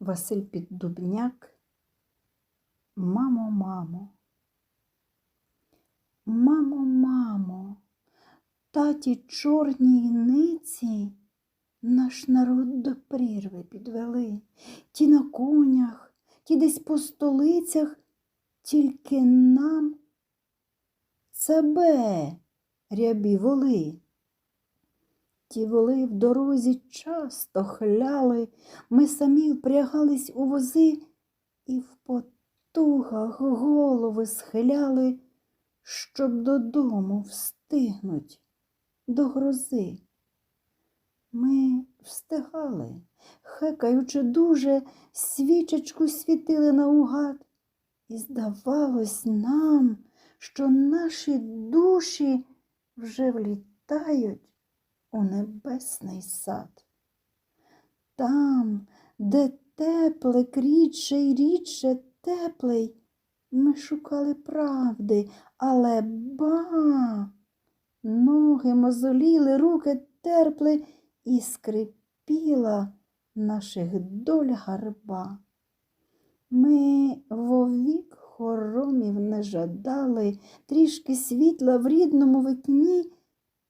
Василь Піддубняк. Мамо, мамо. Мамо, мамо, таті чорній ниці наш народ до прірви підвели. Ті на конях, ті десь по столицях, тільки нам цебе рябі воли. Ті воли в дорозі часто хляли, ми самі впрягались у вози і в потугах голови схиляли, щоб додому встигнуть до грози. Ми встигали, хекаючи дуже, свічечку світили наугад, і здавалось нам, що наші душі вже влітають у небесний сад. Там, де теплик рідше й рідше теплий, ми шукали правди, але ба, ноги мозоліли, руки терпли і скрипіла наших доль гарба. Ми вовік хоромів не жадали, трішки світла в рідному вікні,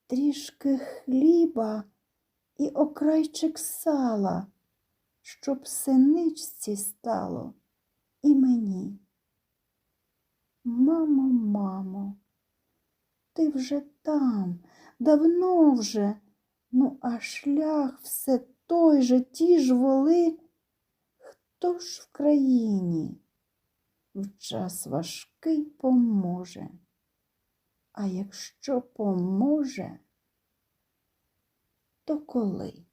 трішки хліба і окрайчик сала, щоб синичці стало і мені. Мамо, мамо, ти вже там, давно вже, ну а шлях все той же, ті ж воли. Хто ж в країні в час важкий поможе? А якщо поможе, то коли?